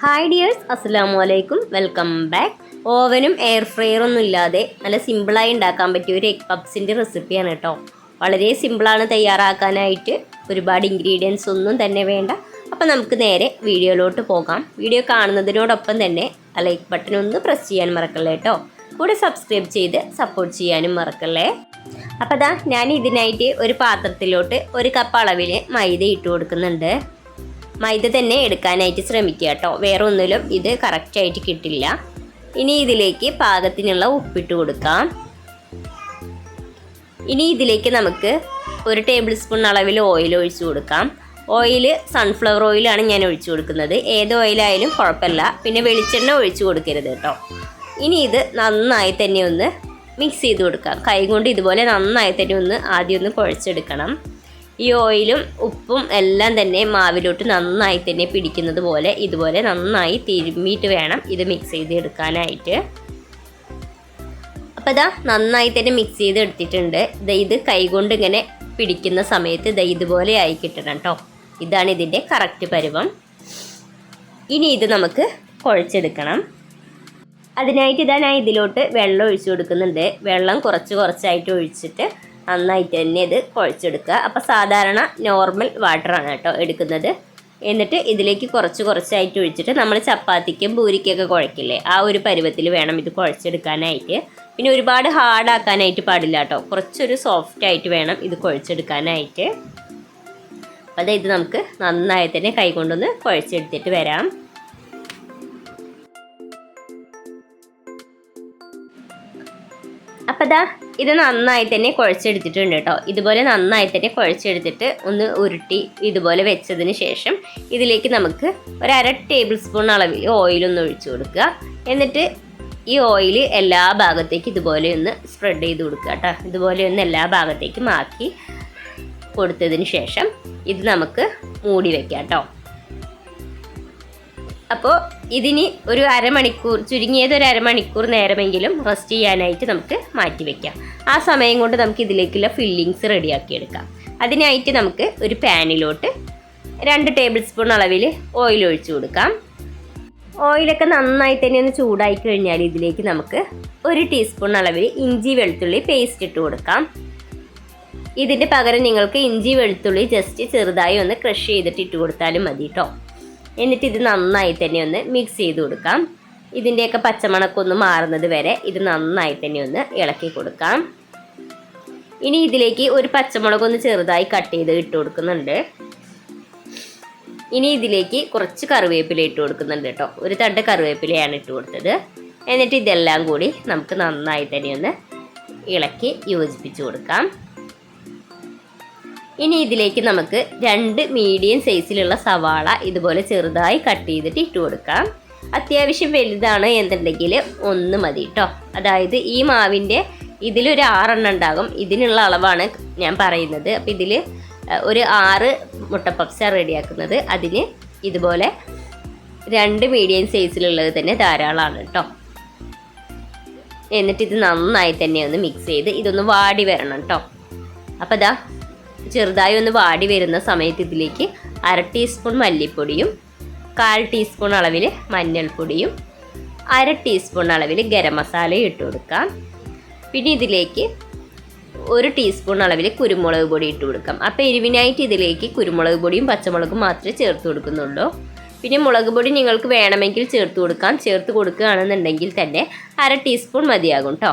Hi dears അസ്സാം അലൈക്കും welcome back ഓവനും എയർ ഫ്രയറൊന്നും ഇല്ലാതെ നല്ല സിമ്പിളായി ഉണ്ടാക്കാൻ പറ്റിയ ഒരു എഗ് പപ്സിന്റെ റെസിപ്പിയാണ് കേട്ടോ വളരെ സിമ്പിളാണ് തയ്യാറാക്കാനായിട്ട് ഒരുപാട് ഇൻഗ്രീഡിയൻസ് ഒന്നും തന്നെ വേണ്ട. അപ്പോൾ നമുക്ക് നേരെ വീഡിയോയിലോട്ട് പോകാം. വീഡിയോ കാണുന്നതിനോടൊപ്പം തന്നെ ആ ലൈക്ക് ബട്ടൺ ഒന്ന് പ്രസ് ചെയ്യാൻ മറക്കല്ലേ കേട്ടോ കൂടെ സബ്സ്ക്രൈബ് ചെയ്ത് സപ്പോർട്ട് ചെയ്യാനും മറക്കല്ലേ. അപ്പോൾ ദാ ഞാൻ ഇതിനായിട്ട് ഒരു പാത്രത്തിലോട്ട് ഒരു കപ്പ് അളവിൽ മൈദ ഇട്ട് കൊടുക്കുന്നുണ്ട്. മൈദ തന്നെ എടുക്കാനായിട്ട് ശ്രമിക്കുക കേട്ടോ. വേറെ ഒന്നിലും ഇത് കറക്റ്റായിട്ട് കിട്ടില്ല. ഇനി ഇതിലേക്ക് പാകത്തിനുള്ള ഉപ്പിട്ട് കൊടുക്കാം. ഇനി ഇതിലേക്ക് നമുക്ക് ഒരു ടേബിൾ സ്പൂൺ അളവിൽ ഓയിൽ ഒഴിച്ചു കൊടുക്കാം. ഓയിൽ സൺഫ്ലവർ ഓയിലാണ് ഞാൻ ഒഴിച്ചു കൊടുക്കുന്നത്. ഏത് ഓയിലായാലും കുഴപ്പമില്ല. പിന്നെ വെളിച്ചെണ്ണ ഒഴിച്ചു കൊടുക്കരുത് കേട്ടോ. ഇനി ഇത് നന്നായി തന്നെ ഒന്ന് മിക്സ് ചെയ്ത് കൊടുക്കാം. കൈ കൊണ്ട് ഇതുപോലെ നന്നായി തന്നെ ഒന്ന് ആദ്യം ഒന്ന് കുഴച്ചെടുക്കണം. ഈ ഓയിലും ഉപ്പും എല്ലാം തന്നെ മാവിലോട്ട് നന്നായി തന്നെ പിടിക്കുന്നത് പോലെ ഇതുപോലെ നന്നായി തിരുമ്മിയിട്ട് വേണം ഇത് മിക്സ് ചെയ്തെടുക്കാനായിട്ട്. അപ്പോൾ ഇതാ നന്നായി തന്നെ മിക്സ് ചെയ്ത് എടുത്തിട്ടുണ്ട് ദാ ഇത് കൈകൊണ്ട് ഇങ്ങനെ പിടിക്കുന്ന സമയത്ത് ഇത് ഇതുപോലെ ആയി കിട്ടണം കേട്ടോ ഇതാണ് ഇതിന്റെ കറക്റ്റ് പരുവം. ഇനി ഇത് നമുക്ക് കുഴച്ചെടുക്കണം. അതിനായിട്ട് ഇതാ ഞാൻ ഇതിലോട്ട് വെള്ളം ഒഴിച്ചു കൊടുക്കുന്നുണ്ട്. വെള്ളം കുറച്ച് കുറച്ചായിട്ട് ഒഴിച്ചിട്ട് നന്നായിട്ട് തന്നെ ഇത് കുഴച്ചെടുക്കുക. അപ്പോൾ സാധാരണ നോർമൽ വാട്ടറാണ് കേട്ടോ എടുക്കുന്നത്. എന്നിട്ട് ഇതിലേക്ക് കുറച്ച് കുറച്ചായിട്ട് ഒഴിച്ചിട്ട് നമ്മൾ ചപ്പാത്തിക്കും പൂരിക്കൊക്കെ കുഴക്കില്ലേ ആ ഒരു പരുവത്തിൽ വേണം ഇത് കുഴച്ചെടുക്കാനായിട്ട്. പിന്നെ ഒരുപാട് ഹാർഡാക്കാനായിട്ട് പാടില്ല കേട്ടോ. കുറച്ചൊരു സോഫ്റ്റ് ആയിട്ട് വേണം ഇത് കുഴച്ചെടുക്കാനായിട്ട്. അപ്പോൾ ഇത് നമുക്ക് നന്നായി തന്നെ കൈകൊണ്ടൊന്ന് കുഴച്ചെടുത്തിട്ട് വരാം. അപ്പോൾ ദാ ഇത് നന്നായി തന്നെ കുഴച്ചെടുത്തിട്ടുണ്ട് കേട്ടോ. ഇതുപോലെ നന്നായി തന്നെ കുഴച്ചെടുത്തിട്ട് ഒന്ന് ഉരുട്ടി ഇതുപോലെ വെച്ചതിന് ശേഷം ഇതിലേക്ക് നമുക്ക് ഒരു അര ടേബിൾ സ്പൂൺ അളവിൽ ഓയിലൊന്ന് ഒഴിച്ചു കൊടുക്കുക. എന്നിട്ട് ഈ ഓയിൽ എല്ലാ ഭാഗത്തേക്കും ഇതുപോലെ ഒന്ന് സ്പ്രെഡ് ചെയ്ത് കൊടുക്കുക കേട്ടോ. ഇതുപോലെ ഒന്ന് എല്ലാ ഭാഗത്തേക്കും ആക്കി കൊടുത്തതിന് ശേഷം ഇത് നമുക്ക് മൂടി വെക്കാം കേട്ടോ. അപ്പോൾ ഇതിന് ഒരു അരമണിക്കൂർ ചുരുങ്ങിയത് ഒരു അരമണിക്കൂർ നേരമെങ്കിലും റെസ്റ്റ് ചെയ്യാനായിട്ട് നമുക്ക് മാറ്റി വെക്കാം. ആ സമയം കൊണ്ട് നമുക്ക് ഇതിലേക്കുള്ള ഫില്ലിങ്സ് റെഡിയാക്കി എടുക്കാം അതിനായിട്ട് നമുക്ക് ഒരു പാനിലോട്ട് രണ്ട് ടേബിൾ സ്പൂൺ അളവിൽ ഓയിൽ ഒഴിച്ചു കൊടുക്കാം. ഓയിലൊക്കെ നന്നായി തന്നെ ഒന്ന് ചൂടായി കഴിഞ്ഞാൽ ഇതിലേക്ക് നമുക്ക് ഒരു ടീസ്പൂൺ അളവിൽ ഇഞ്ചി വെളുത്തുള്ളി പേസ്റ്റ് ഇട്ട് കൊടുക്കാം. ഇതിന്റെ പകരം നിങ്ങൾക്ക് ഇഞ്ചി വെളുത്തുള്ളി ജസ്റ്റ് ചെറുതായി ഒന്ന് ക്രഷ് ചെയ്തിട്ട് ഇട്ട് കൊടുത്താലും മതി കേട്ടോ എന്നിട്ട് ഇത് നന്നായി തന്നെ ഒന്ന് മിക്സ് ചെയ്ത് കൊടുക്കാം. ഇതിന്റെയൊക്കെ പച്ചമണക്കൊന്ന് മാറുന്നത് വരെ ഇത് നന്നായി തന്നെ ഒന്ന് ഇളക്കി കൊടുക്കാം. ഇനി ഇതിലേക്ക് ഒരു പച്ചമുളക് ഒന്ന് ചെറുതായി കട്ട് ചെയ്ത് ഇട്ട് കൊടുക്കുന്നുണ്ട്. ഇനി ഇതിലേക്ക് കുറച്ച് കറിവേപ്പില ഇട്ട് കൊടുക്കുന്നുണ്ട് കേട്ടോ. ഒരു തണ്ട് കറിവേപ്പിലയാണ് ഇട്ട് കൊടുത്തത്. എന്നിട്ട് ഇതെല്ലാം കൂടി നമുക്ക് നന്നായി തന്നെ ഒന്ന് ഇളക്കി യോജിപ്പിച്ച് കൊടുക്കാം. ഇനി ഇതിലേക്ക് നമുക്ക് രണ്ട് മീഡിയം സൈസിലുള്ള സവാള ഇതുപോലെ ചെറുതായി കട്ട് ചെയ്തിട്ട് ഇട്ട് കൊടുക്കാം. അത്യാവശ്യം വലുതാണ് എന്നുണ്ടെങ്കിൽ ഒന്ന് മതി കേട്ടോ അതായത് ഈ മാവിന്റെ ഇതിലൊരു ആറെണ്ണം ഉണ്ടാകും. ഇതിനുള്ള അളവാണ് ഞാൻ പറയുന്നത്. അപ്പം ഇതിൽ ഒരു ആറ് മുട്ടപ്പപ്സ റെഡിയാക്കുന്നത്. അതിന് ഇതുപോലെ രണ്ട് മീഡിയം സൈസിലുള്ളത് തന്നെ ധാരാളമാണ് കേട്ടോ എന്നിട്ട് ഇത് നന്നായി തന്നെ ഒന്ന് മിക്സ് ചെയ്ത് ഇതൊന്ന് വാടി വരണം കേട്ടോ അപ്പോൾ ഇതാ ചെറുതായി ഒന്ന് വാടി വരുന്ന സമയത്ത് ഇതിലേക്ക് അര ടീസ്പൂൺ മല്ലിപ്പൊടിയും കാൽ ടീസ്പൂൺ അളവിൽ മഞ്ഞൾപ്പൊടിയും അര ടീസ്പൂൺ അളവിൽ ഗരം മസാലയും ഇട്ട് കൊടുക്കാം. പിന്നെ ഇതിലേക്ക് ഒരു ടീസ്പൂൺ അളവിൽ കുരുമുളക് പൊടി ഇട്ട് കൊടുക്കാം. അപ്പോൾ എരിവിനായിട്ട് ഇതിലേക്ക് കുരുമുളക് പൊടിയും പച്ചമുളകും മാത്രമേ ചേർത്ത് കൊടുക്കുന്നുള്ളൂ. പിന്നെ മുളക് പൊടി നിങ്ങൾക്ക് വേണമെങ്കിൽ ചേർത്ത് കൊടുക്കാം. ചേർത്ത് കൊടുക്കുകയാണെന്നുണ്ടെങ്കിൽ തന്നെ അര ടീസ്പൂൺ മതിയാകും കേട്ടോ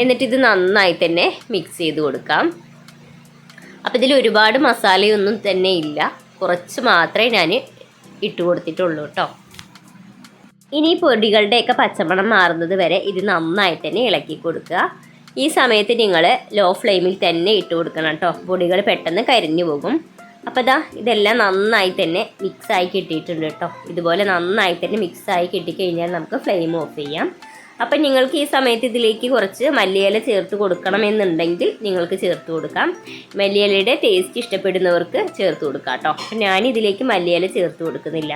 എന്നിട്ടിത് നന്നായി തന്നെ മിക്സ് ചെയ്ത് കൊടുക്കാം. അപ്പോൾ ഇതിൽ ഒരുപാട് മസാലയൊന്നും തന്നെ ഇല്ല. കുറച്ച് മാത്രമേ ഞാൻ ഇട്ട് കൊടുത്തിട്ടുള്ളൂ കേട്ടോ ഇനി പൊടികളുടെയൊക്കെ പച്ചമണം മാറുന്നത് വരെ ഇത് നന്നായി തന്നെ ഇളക്കി കൊടുക്കുക. ഈ സമയത്ത് നിങ്ങൾ ലോ ഫ്ലെയിമിൽ തന്നെ ഇട്ട് കൊടുക്കണം കേട്ടോ പൊടികൾ പെട്ടെന്ന് കരിഞ്ഞു പോകും. അപ്പോൾ ഇതാ ഇതെല്ലാം നന്നായി തന്നെ മിക്സായി കിട്ടിയിട്ടുണ്ട് കേട്ടോ ഇതുപോലെ നന്നായി തന്നെ മിക്സായി കിട്ടിക്കഴിഞ്ഞാൽ നമുക്ക് ഫ്ലെയിം ഓഫ് ചെയ്യാം. അപ്പം നിങ്ങൾക്ക് ഈ സമയത്ത് ഇതിലേക്ക് കുറച്ച് മല്ലിയില ചേർത്ത് കൊടുക്കണമെന്നുണ്ടെങ്കിൽ നിങ്ങൾക്ക് ചേർത്ത് കൊടുക്കാം. മല്ലിയിലയുടെ ടേസ്റ്റ് ഇഷ്ടപ്പെടുന്നവർക്ക് ചേർത്ത് കൊടുക്കാം കേട്ടോ. അപ്പം ഞാൻ ഇതിലേക്ക് മല്ലിയില ചേർത്ത് കൊടുക്കുന്നില്ല.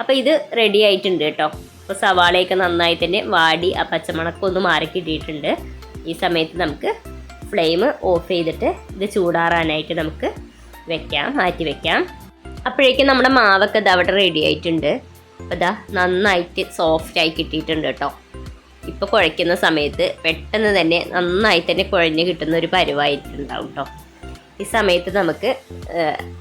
അപ്പോൾ ഇത് റെഡി ആയിട്ടുണ്ട് കേട്ടോ. അപ്പോൾ സവാളയൊക്കെ നന്നായി തന്നെ വാടി ആ പച്ചമണക്കം ഒന്ന് മാറി കിട്ടിയിട്ടുണ്ട് ഈ സമയത്ത് നമുക്ക് ഫ്ലെയിം ഓഫ് ചെയ്തിട്ട് ഇത് ചൂടാറാനായിട്ട് നമുക്ക് വെക്കാം മാറ്റി വെക്കാം. അപ്പോഴേക്കും നമ്മുടെ മാവൊക്കെ ഇത് അവിടെ റെഡി ആയിട്ടുണ്ട്. അപ്പോൾ ഇതാ നന്നായിട്ട് സോഫ്റ്റായി കിട്ടിയിട്ടുണ്ട് കേട്ടോ. ഇപ്പോൾ കുഴയ്ക്കുന്ന സമയത്ത് പെട്ടെന്ന് തന്നെ നന്നായി തന്നെ കുഴഞ്ഞു കിട്ടുന്ന ഒരു പരുവായിട്ടുണ്ടാവും കേട്ടോ ഈ സമയത്ത് നമുക്ക്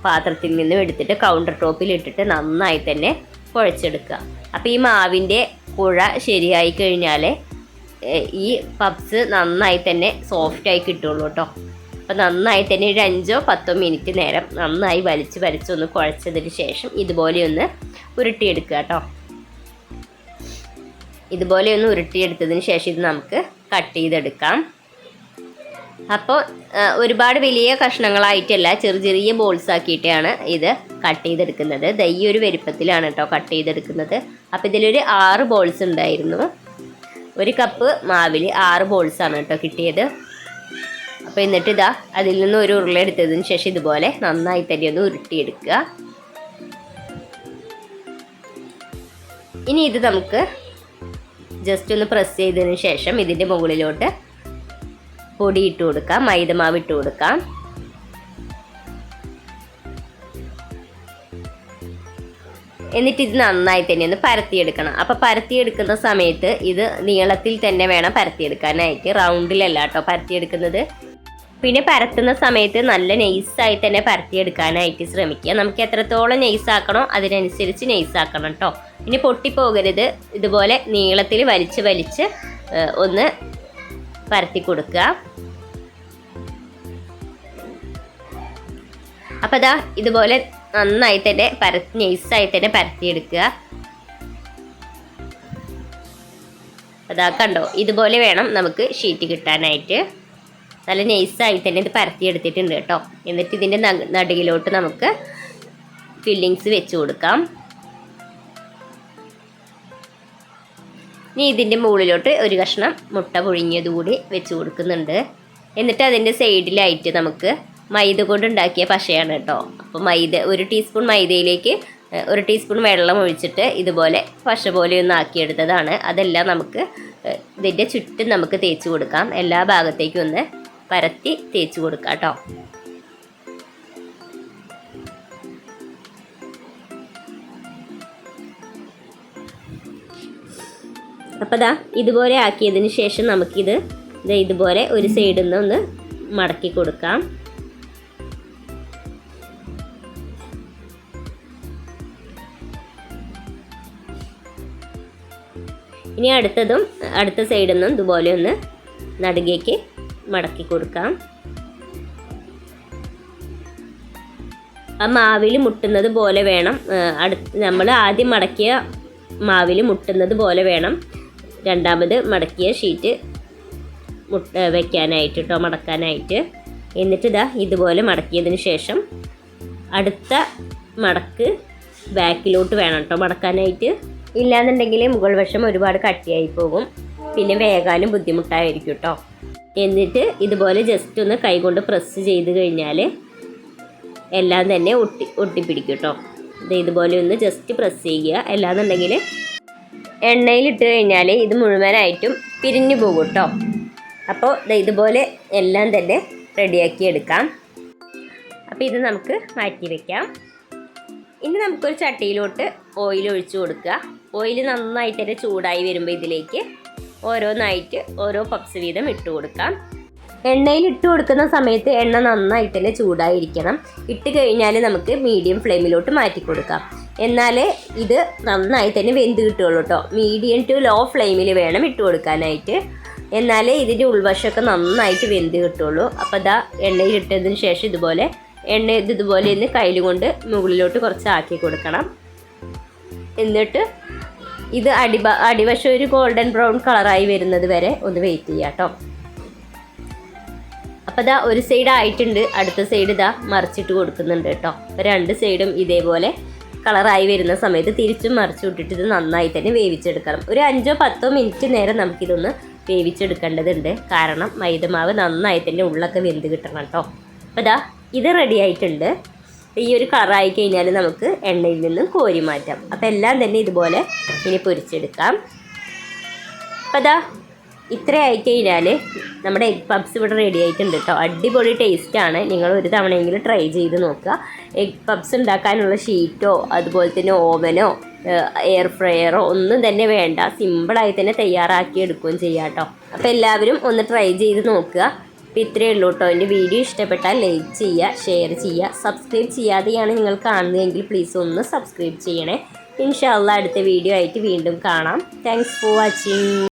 പാത്രത്തിൽ നിന്നും എടുത്തിട്ട് കൗണ്ടർ ടോപ്പിൽ ഇട്ടിട്ട് നന്നായി തന്നെ കുഴച്ചെടുക്കുക. അപ്പോൾ ഈ മാവിന്റെ കുഴ ശരിയായി കഴിഞ്ഞാൽ ഈ പപ്സ് നന്നായി തന്നെ സോഫ്റ്റ് ആയി കിട്ടുള്ളൂ കേട്ടോ അപ്പോൾ നന്നായി തന്നെ ഒരു അഞ്ചോ പത്തോ മിനിറ്റ് നേരം നന്നായി വലിച്ച് വലിച്ചൊന്ന് കുഴച്ചതിന് ശേഷം ഇതുപോലെ ഒന്ന് ഉരുട്ടിയെടുക്കുക കേട്ടോ ഇതുപോലെ ഒന്ന് ഉരുട്ടിയെടുത്തതിന് ശേഷം ഇത് നമുക്ക് കട്ട് ചെയ്തെടുക്കാം. അപ്പോൾ ഒരുപാട് വലിയ കഷ്ണങ്ങളായിട്ടല്ല ചെറിയ ചെറിയ ബോൾസ് ആക്കിയിട്ടാണ് ഇത് കട്ട് ചെയ്തെടുക്കുന്നത്. ദാ ഈ ഒരു വലുപ്പത്തിലാണ് കേട്ടോ കട്ട് ചെയ്തെടുക്കുന്നത്. അപ്പോൾ ഇതിലൊരു ആറ് ബോൾസ് ഉണ്ടായിരുന്നു. ഒരു കപ്പ് മാവിൽ ആറ് ബോൾസ് ആണ് കേട്ടോ കിട്ടിയത്. അപ്പോൾ എന്നിട്ട് ഇതാ അതിൽ നിന്ന് ഒരു ഉരുള എടുത്തതിന് ശേഷം ഇതുപോലെ നന്നായി തന്നെ ഒന്ന് ഉരുട്ടിയെടുക്കുക. ഇനി ഇത് നമുക്ക് ജസ്റ്റ് ഒന്ന് പ്രസ് ചെയ്തതിന് ശേഷം ഇതിന്റെ മുകളിലോട്ട് പൊടി ഇട്ട് കൊടുക്കാം മൈദമാവ് ഇട്ട് കൊടുക്കാം. എന്നിട്ട് ഇത് നന്നായി തന്നെ ഒന്ന് പരത്തിയെടുക്കണം. അപ്പോൾ പരത്തിയെടുക്കുന്ന സമയത്ത് ഇത് നീളത്തിൽ തന്നെ വേണം പരത്തിയെടുക്കാനായിട്ട്. റൗണ്ടിലല്ല കേട്ടോ പരത്തിയെടുക്കുന്നത്. പിന്നെ പരത്തുന്ന സമയത്ത് നല്ല നെയ്സായി തന്നെ പരത്തിയെടുക്കാനായിട്ട് ശ്രമിക്കുക. നമുക്ക് എത്രത്തോളം നെയ്സാക്കണോ അതിനനുസരിച്ച് നെയ്സാക്കണം കേട്ടോ പിന്നെ പൊട്ടിപ്പോകരുത്. ഇതുപോലെ നീളത്തിൽ വലിച്ച് വലിച്ച് ഒന്ന് പരത്തി കൊടുക്കുക. അപ്പോൾ അതാ ഇതുപോലെ നന്നായി തന്നെ പരത്തി നൈസായി തന്നെ പരത്തിയെടുക്കുക. അതാ കണ്ടോ? ഇതുപോലെ വേണം നമുക്ക് ഷീറ്റ് കിട്ടാനായിട്ട്. നല്ല നൈസായി തന്നെ ഇത് പരത്തിയെടുത്തിട്ടുണ്ട് കേട്ടോ. എന്നിട്ട് ഇതിന്റെ നടുകിലോട്ട് നമുക്ക് ഫില്ലിങ്സ് വെച്ച് കൊടുക്കാം. ഇനി ഇതിന്റെ മുകളിലോട്ട് ഒരു കഷ്ണം മുട്ട പുഴുങ്ങിയതുകൂടി വെച്ച് കൊടുക്കുന്നുണ്ട്. എന്നിട്ട് അതിന്റെ സൈഡിലായിട്ട് നമുക്ക് മൈദ കൊണ്ടുണ്ടാക്കിയ പശയാണ് കേട്ടോ. അപ്പോൾ മൈദ ഒരു ടീസ്പൂൺ മൈദയിലേക്ക് ഒരു ടീസ്പൂൺ വെള്ളം ഒഴിച്ചിട്ട് ഇതുപോലെ പശ പോലെ ഒന്ന് ആക്കിയെടുത്തതാണ്. അതെല്ലാം നമുക്ക് ഇതിന്റെ ചുറ്റും നമുക്ക് തേച്ച് കൊടുക്കാം. എല്ലാ ഭാഗത്തേക്കും ഒന്ന് പരത്തി തേച്ച് കൊടുക്കാം കേട്ടോ. അപ്പോൾ ദാ ഇതുപോലെ ആക്കിയതിന് ശേഷം നമുക്കിത് ഇതുപോലെ ഒരു സൈഡിൽ നിന്ന് ഒന്ന് മടക്കി കൊടുക്കാം. ഇനി അടുത്തതും അടുത്ത സൈഡിൽ നിന്നും ഇതുപോലെ ഒന്ന് നടുകേക്ക് മടക്കി കൊടുക്കാം. ആ മാവിൽ മുട്ടുന്നത് പോലെ വേണം. അടുത്ത് നമ്മൾ ആദ്യം മടക്കിയ മാവിൽ മുട്ടുന്നത് പോലെ വേണം. രണ്ടാമത് മടക്കിയ ഷീറ്റ് മുട്ട വെക്കാനായിട്ട് കേട്ടോ മടക്കാനായിട്ട്. എന്നിട്ട് ഇതാ ഇതുപോലെ മടക്കിയതിന് ശേഷം അടുത്ത മടക്ക് ബാക്കിലോട്ട് വേണം കേട്ടോ മടക്കാനായിട്ട്. ഇല്ലാന്നുണ്ടെങ്കിൽ മുകൾ വശം ഒരുപാട് കട്ടിയായി പോകും. പിന്നെ വേകാനും ബുദ്ധിമുട്ടായിരിക്കും കേട്ടോ എന്നിട്ട് ഇതുപോലെ ജസ്റ്റ് ഒന്ന് കൈകൊണ്ട് പ്രസ് ചെയ്ത് കഴിഞ്ഞാൽ എല്ലാം തന്നെ ഒട്ടി ഒട്ടിപ്പിടിക്കും കേട്ടോ ഇത് ഇതുപോലെ ഒന്ന് ജസ്റ്റ് പ്രസ് ചെയ്യുക. അല്ലാന്നുണ്ടെങ്കിൽ എണ്ണയിലിട്ട് കഴിഞ്ഞാൽ ഇത് മുഴുവനായിട്ടും പിരിഞ്ഞു പോകും കേട്ടോ അപ്പോൾ ഇതുപോലെ എല്ലാം തന്നെ റെഡിയാക്കി എടുക്കാം. അപ്പോൾ ഇത് നമുക്ക് മാറ്റി വയ്ക്കാം ഇനി നമുക്കൊരു ചട്ടിയിലോട്ട് ഓയിൽ ഒഴിച്ചു കൊടുക്കുക. ഓയിൽ നന്നായിട്ട് ചൂടായി വരുമ്പോൾ ഇതിലേക്ക് ഓരോന്നായിട്ട് ഓരോ പപ്സ് വീതം ഇട്ട് കൊടുക്കാം. എണ്ണയിൽ ഇട്ട് കൊടുക്കുന്ന സമയത്ത് എണ്ണ നന്നായിട്ട് ചൂടായിരിക്കണം. ഇട്ട് കഴിഞ്ഞാൽ നമുക്ക് മീഡിയം ഫ്ലെയിമിലോട്ട് മാറ്റി കൊടുക്കാം. എന്നാൽ ഇത് നന്നായി തന്നെ വെന്ത് കിട്ടുള്ളൂ കേട്ടോ മീഡിയം ടു ലോ ഫ്ലെയിമിൽ വേണം ഇട്ട് കൊടുക്കാനായിട്ട്. എന്നാൽ ഇതിന്റെ ഉൾവശമൊക്കെ നന്നായിട്ട് വെന്ത് കിട്ടുള്ളൂ അപ്പോൾ അതാ എണ്ണയിൽ ഇട്ടതിന് ശേഷം ഇതുപോലെ എണ്ണ ഇത് ഇതുപോലെ ഇന്ന് കയ്യിൽ കൊണ്ട് മുകളിലോട്ട് കുറച്ച് ആക്കി കൊടുക്കണം. എന്നിട്ട് ഇത് അടിവ അടിവശം ഒരു ഗോൾഡൻ ബ്രൗൺ കളറായി വരുന്നത് വരെ ഒന്ന് വെയിറ്റ് ചെയ്യാം കേട്ടോ അപ്പോൾ ഇതാ ഒരു സൈഡ് ആയിട്ടുണ്ട്. അടുത്ത സൈഡ് ഇതാ മറിച്ചിട്ട് കൊടുക്കുന്നുണ്ട് കേട്ടോ രണ്ട് സൈഡും ഇതേപോലെ കളറായി വരുന്ന സമയത്ത് തിരിച്ചും മറിച്ചു വിട്ടിട്ട് ഇത് നന്നായി തന്നെ വേവിച്ചെടുക്കണം. ഒരു അഞ്ചോ പത്തോ മിനിറ്റ് നേരം നമുക്കിതൊന്ന് വേവിച്ചെടുക്കേണ്ടതുണ്ട്. കാരണം മൈദമാവ് നന്നായി തന്നെ ഉള്ളൊക്കെ വെന്ത് കിട്ടണം കേട്ടോ അപ്പോൾ ഇതാ ഇത് റെഡി ആയിട്ടുണ്ട്. ഈ ഒരു കളറായി കഴിഞ്ഞാൽ നമുക്ക് എണ്ണയിൽ നിന്ന് കോരി മാറ്റാം. അപ്പോൾ എല്ലാം തന്നെ ഇതുപോലെ ഇനി പൊരിച്ചെടുക്കാം. അപ്പോൾ അതാ ഇത്ര ആയി കഴിഞ്ഞാൽ നമ്മുടെ എഗ് പപ്സ് ഇവിടെ റെഡി ആയിട്ടുണ്ട് കേട്ടോ അടിപൊളി ടേസ്റ്റാണ് നിങ്ങൾ ഒരു തവണയെങ്കിലും ട്രൈ ചെയ്ത് നോക്കുക. എഗ് പപ്സ് ഉണ്ടാക്കാനുള്ള ഷീറ്റോ അതുപോലെ തന്നെ ഓവനോ എയർ ഫ്രയറോ ഒന്നും തന്നെ വേണ്ട. സിമ്പിളായി തന്നെ തയ്യാറാക്കി എടുക്കുകയും ചെയ്യാം കേട്ടോ അപ്പോൾ എല്ലാവരും ഒന്ന് ട്രൈ ചെയ്ത് നോക്കുക. അപ്പോൾ ഇത്രയേ ഉള്ളൂ കേട്ടോ. എന്റെ വീഡിയോ ഇഷ്ടപ്പെട്ടാൽ ലൈക്ക് ചെയ്യുക ഷെയർ ചെയ്യുക സബ്സ്ക്രൈബ് ചെയ്യാതെയാണ് നിങ്ങൾ കാണുന്നതെങ്കിൽ പ്ലീസ് ഒന്ന് സബ്സ്ക്രൈബ് ചെയ്യണേ. ഇൻഷാല്ല അടുത്ത വീഡിയോ ആയിട്ട് വീണ്ടും കാണാം. Thanks for watching